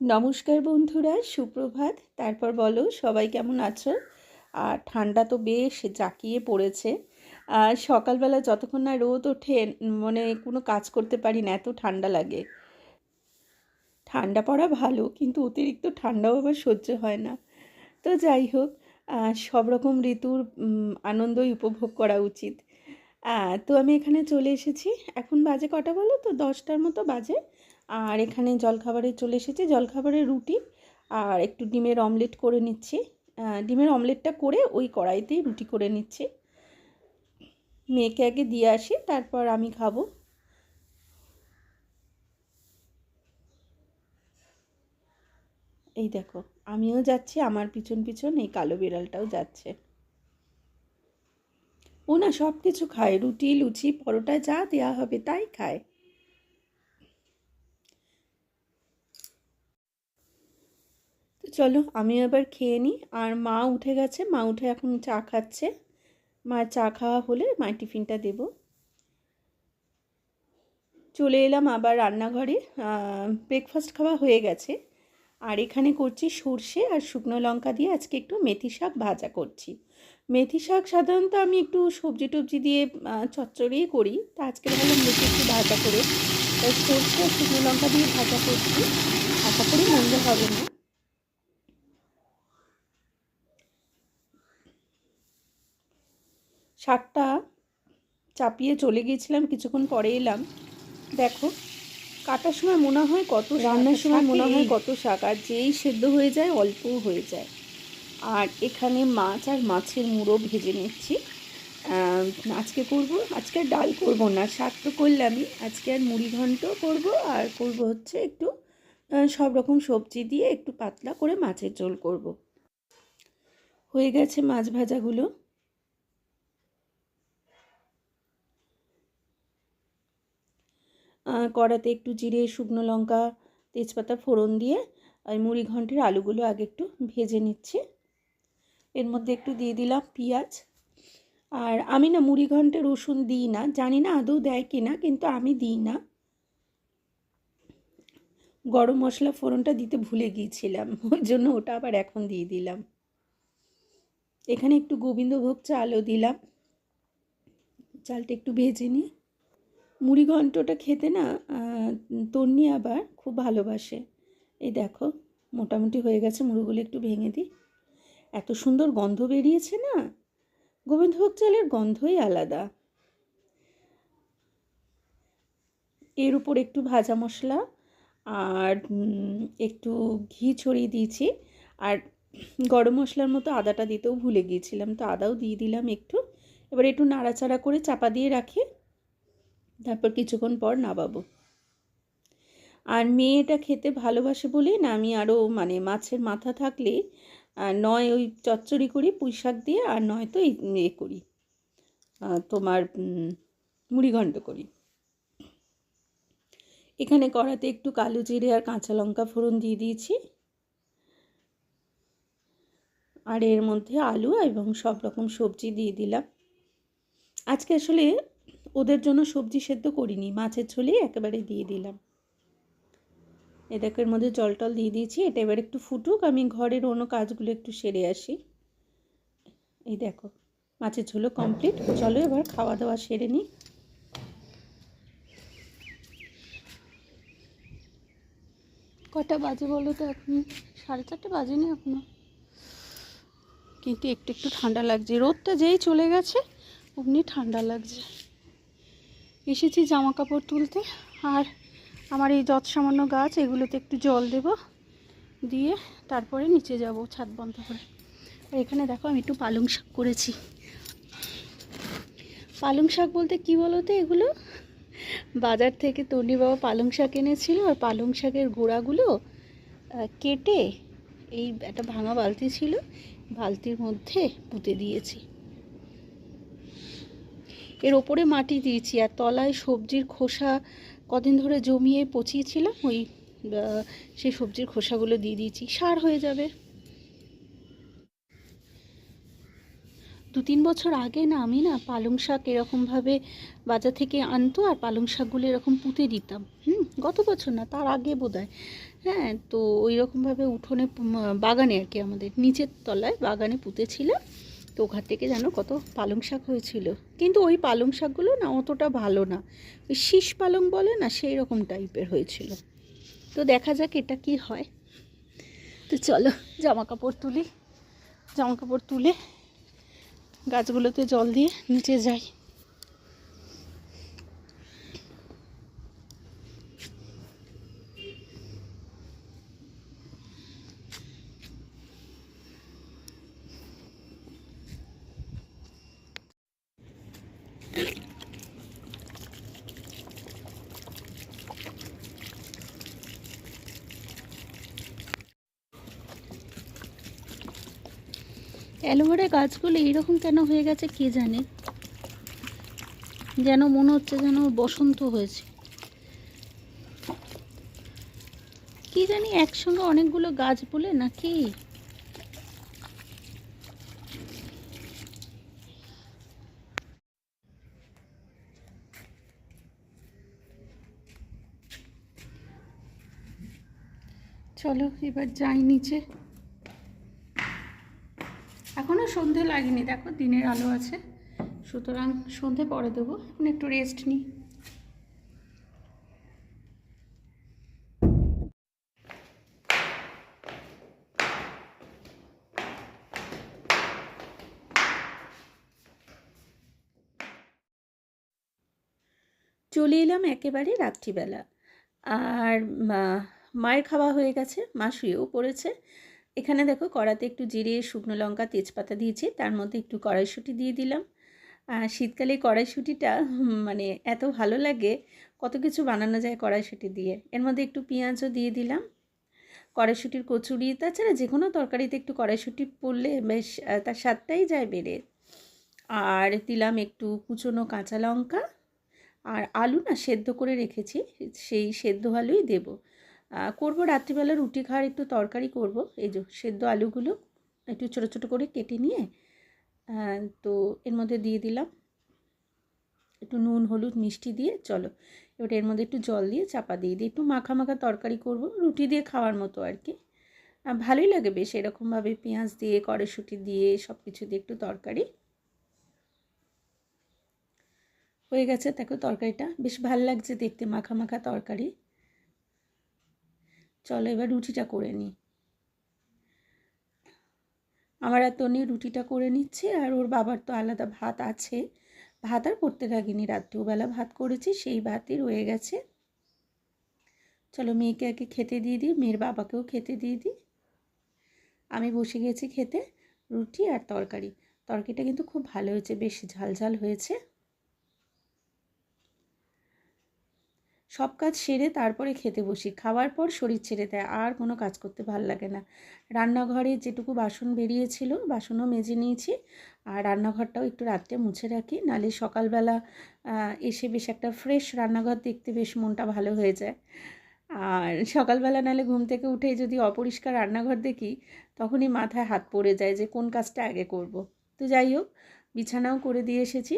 নমস্কার বন্ধুরা, সুপ্রভাত। তারপর বলো, সবাই কেমন আছো? আর ঠান্ডা তো বেশ জাঁকিয়ে পড়েছে। আর সকালবেলা যতক্ষণ না রোদ ওঠে মানে কোনো কাজ করতে পারি না, এত ঠান্ডা লাগে। ঠান্ডা পড়া ভালো, কিন্তু অতিরিক্ত ঠান্ডাও আবার সহ্য হয় না। তো যাই হোক সব রকম ঋতুর আনন্দই উপভোগ করা উচিত। তো আমি এখানে চলে এসেছি। এখন বাজে কটা বলো তো? দশটার মতো বাজে। আর এখানে জলখাবারে চলে এসেছি, জলখাবারে রুটি আর একটু ডিমের অমলেট করে নিচ্ছি। ডিমের অমলেটটা করে ওই কড়াইতেই রুটি করে নিচ্ছি। মেয়েকে আগে দিয়ে আসি, তারপর আমি খাব। এই দেখো, আমিও যাচ্ছি, আমার পিছন পিছন এই কালো বিড়ালটাও যাচ্ছে। ও না সব কিছু খায়, রুটি, লুচি, পরোটা যা দেওয়া হবে তাই খায় তো চলো আমিও এবার খেয়ে নিই। আর মা উঠে গেছে, মা উঠে এখন চা খাচ্ছে। মা চা খাওয়া হলে মায়ের টিফিনটা দেবো। চলে এলাম আবার রান্নাঘরে। ব্রেকফাস্ট খাওয়া হয়ে গেছে। আর এখানে করছি সর্ষে আর শুকনো লঙ্কা দিয়ে আজকে একটু মেথি শাক ভাজা করছি। মেথি শাক সাধারণত আমি একটু সবজি টবজি দিয়ে চচ্চড়িয়ে করি। তা আজকে ভাবলাম মেথি একটু ভাজা করে। সর্ষে আর শুকনো লঙ্কা দিয়ে ভাজা করছি। আশা করি মন্দ হবে না। শাকটা চাপিয়ে চলে গিয়েছিলাম কিছুক্ষণ পরে এলাম। দেখো কাটার সময় মনে হয় কত রান্নার সময় মনে হয় কত শাক আর যেই সেদ্ধ হয়ে যায় অল্প হয়ে যায়। আর এখানে মাছ আর মাছের মুড়ো ভেজে নিচ্ছি। আজকে করব আজকে আর ডাল করব না শাক তো করলামই। আজকে আর মুড়ি ঘন্ট করব আর করব হচ্ছে একটু সব রকম সবজি দিয়ে একটু পাতলা করে মাছের ঝোল করব। হয়ে গেছে মাছ ভাজাগুলো। কড়াতে একটু জিরে, শুকনো লঙ্কা, তেজপাতা ফোড়ন দিয়ে ওই মুড়ি ঘন্টের আলুগুলো আগে একটু ভেজে নিচ্ছি। এর মধ্যে একটু দিয়ে দিলাম পেঁয়াজ। আর আমি না মুড়ি ঘন্টে রসুন দিই না, জানি না আদৌ দেয় কি না, কিন্তু আমি দিই না। গরম মশলা ফোড়নটা দিতে ভুলে গিয়েছিলাম, ওই জন্য ওটা আবার এখন দিয়ে দিলাম। এখানে একটু গোবিন্দভোগ চালও দিলাম। চালটা একটু ভেজে নিই। মুড়ি ঘন্টটা খেতে না তন্নি আবার খুব ভালোবাসে। এই দেখো, মোটামুটি হয়ে গেছে, মুড়িগুলো একটু ভেঙে দিই। এত সুন্দর গন্ধ বেরিয়েছে না? গোবিন্দভোগ চালের গন্ধই আলাদা। এর উপর একটু ভাজা মশলা আর একটু ঘি ছড়িয়ে দিয়েছি। আর গরম মশলার মতো আদাটা দিতেও ভুলে গিয়েছিলাম, তো আদাও দিয়ে দিলাম একটু। এবার একটু নাড়াচাড়া করে চাপা দিয়ে রাখি। তারপর কিছুক্ষণ পর নামাবো। আর মেয়েটা খেতে ভালোবাসে বলেই না আমি আরও মানে মাছের মাথা থাকলে নয় ওই চচ্চড়ি করি পুঁই শাক দিয়ে আর নয় তো এ করি। তোমার উম, মুড়িঘণ্ট করি। এখানে কড়াতে একটু কালো জিরে আর কাঁচা লঙ্কা ফোড়ন দিয়ে দিয়েছি। আর এর মধ্যে আলু এবং সব রকম সবজি দিয়ে দিলাম। আজকে আসলে ওদের জন্য সবজি সেদ্ধ করিনি, মাছের ঝোলেই একেবারে দিয়ে দিলাম। এ দেখো, এর মধ্যে জল টল দিয়ে দিয়েছি, এটা এবার একটু ফুটুক, আমি ঘরের অন্য কাজগুলো একটু সেরে আসি। এই দেখো, মাছের ঝোলও কমপ্লিট চলো এবার খাওয়া দাওয়া সেরে নিই। কটা বাজে বলো তো এখন? সাড়ে চারটে বাজেনি এখনও? কিন্তু একটু একটু ঠান্ডা লাগছে, রোদটা যেই চলে গেছে, অমনি ঠান্ডা লাগছে। এসেছি জামা কাপড় তুলতে। আর আমার এই যত সামান্য গাছ, এগুলোতে একটু জল দেব। দিয়ে তারপরে নিচে যাব ছাদ বন্ধ করে। আর এখানে দেখো আমি একটু পালং শাক করেছি। পালং শাক বলতে কি বলো তো এগুলো? বাজার থেকে তন্ডি বাবা পালং শাক এনেছিল আর পালং শাকের গোড়াগুলো কেটে এই একটা ভাঙা বালতি ছিল, বালতির মধ্যে পুঁতে দিয়েছি। এর ওপরে মাটি দিয়েছি আর তলায় সবজির খোসা কদিন ধরে জমিয়ে পচিয়েছিলাম, ওই সেই সবজির খোসাগুলো দিয়ে দিয়েছি, সার হয়ে যাবে। দু তিন বছর আগে না আমি না পালং শাক এরকমভাবে বাজার থেকে আনতো আর পালং শাকগুলো এরকম পুঁতে দিতাম, হুম, গত বছর না, তার আগে বোধহয়। হ্যাঁ তো ওই রকমভাবে উঠোনে বাগানে আর কি আমাদের, নিচের তলায় বাগানে পুঁতেছিল তো ওখান থেকে যেন কত পালং শাক হয়েছিল। কিন্তু ওই পালং শাকগুলো না অতটা ভালো না। ওই শীষ পালং বলে না, সেই রকম টাইপের হয়েছিল। তো দেখা যাক এটা কি হয়। তো চলো জামা কাপড় তুলি। জামা কাপড় তুলে গাছগুলোতে জল দিয়ে নিচে যাই। অ্যালোভেরা গাছগুলো এইরকম কেন হয়ে গেছে কে জানে? যেন মনে হচ্ছে যেন বসন্ত হয়েছে। কি জানি একসঙ্গে অনেকগুলো গাছ বলে নাকি? চলো, এবার যাই নিচে। এখনও সন্ধে লাগেনি, দেখো দিনের আলো আছে। সুতরাং সন্ধে পরে দেবো, এখন একটু রেস্ট নিই। চলে এলাম একেবারে রাত্রিবেলা। আর মায়ের খাওয়া হয়ে গেছে, মা শুয়েও পড়েছে। এখানে দেখো কড়াতে একটু জিরে, শুকনো লঙ্কা, তেজপাতা দিয়েছি, তার মধ্যে একটু কড়াইশুঁটি দিয়ে দিলাম। শীতকালে কড়াইশুঁটিটা মানে এত ভালো লাগে, কত কিছু বানানো যায় কড়াইশুঁটি দিয়ে। এর মধ্যে একটু পেঁয়াজও দিয়ে দিলাম। কড়াইশুঁটির কচুরি, তাছাড়া যে কোনো তরকারিতে একটু কড়াইশুঁটি পড়লে বেশ তার স্বাদটাই যায় বেড়ে। আর দিলাম একটু কুচনো কাঁচা লঙ্কা। আর আলু না সেদ্ধ করে রেখেছি, সেই সেদ্ধ আলুই দেবো। করব। রাত্রিবেলা রুটি, খাওয়ার একটু তরকারি করব। এই যে সেদ্ধ আলুগুলো একটু ছোটো ছোটো করে কেটে নিয়ে তো এর মধ্যে দিয়ে দিলাম একটু নুন, হলুদ, মিষ্টি দিয়ে। চলো, এবার এর মধ্যে একটু জল দিয়ে চাপা দিয়ে দিই। একটু মাখা মাখা তরকারি করব, রুটি দিয়ে খাওয়ার মতো আর কি। ভালোই লাগে বেশ এরকমভাবে পেঁয়াজ দিয়ে, কড়াইশুঁটি দিয়ে সব কিছু দিয়ে একটু তরকারি। হয়ে গেছে, দেখো তরকারিটা। বেশ ভালো লাগছে দেখতে, মাখা মাখা তরকারি। চলো এবার রুটিটা করে নিই। আমার আর তনি রুটিটা করে নিচ্ছে আর ওর বাবার তো আলাদা ভাত আছে। ভাত আর করতে লাগিনি রাত্রিবেলা ভাত করেছি, সেই ভাতই রয়ে গেছে। চলো মেয়েকে আগে খেতে দিয়ে দিই, মেয়ের বাবাকেও খেতে দিয়ে দিই। আমি বসে গেছি খেতে, রুটি আর তরকারি। তরকারিটা কিন্তু খুব ভালো হয়েছে, বেশ ঝাল ঝাল হয়েছে। সব কাজ সেরে তারপরে খেতে বসি। খাওয়ার পর শরীর ছেড়ে দেয়, আর কোনো কাজ করতে ভালো লাগে না। রান্নাঘরে যেটুকু বাসন বেরিয়েছিল, বাসনও মেজে নিয়েছি, আর রান্নাঘরটাও একটু রাত্রে মুছে রাখি। নালে সকালবেলা এসে বেশ একটা ফ্রেশ রান্নাঘর দেখতে বেশ মনটা ভালো হয়ে যায়। আর সকালবেলা নালে ঘুম থেকে উঠে যদি অপরিষ্কার রান্নাঘর দেখি, তখনই মাথায় হাত পড়ে যায় যে কোন কাজটা আগে করব। তো যাই হোক, বিছানাও করে দিয়ে এসেছি।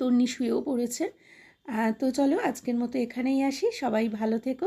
তন্নি শুয়েও পড়েছে। তো চলো আজকের মতো এখানেই আসি। সবাই ভালো থেকো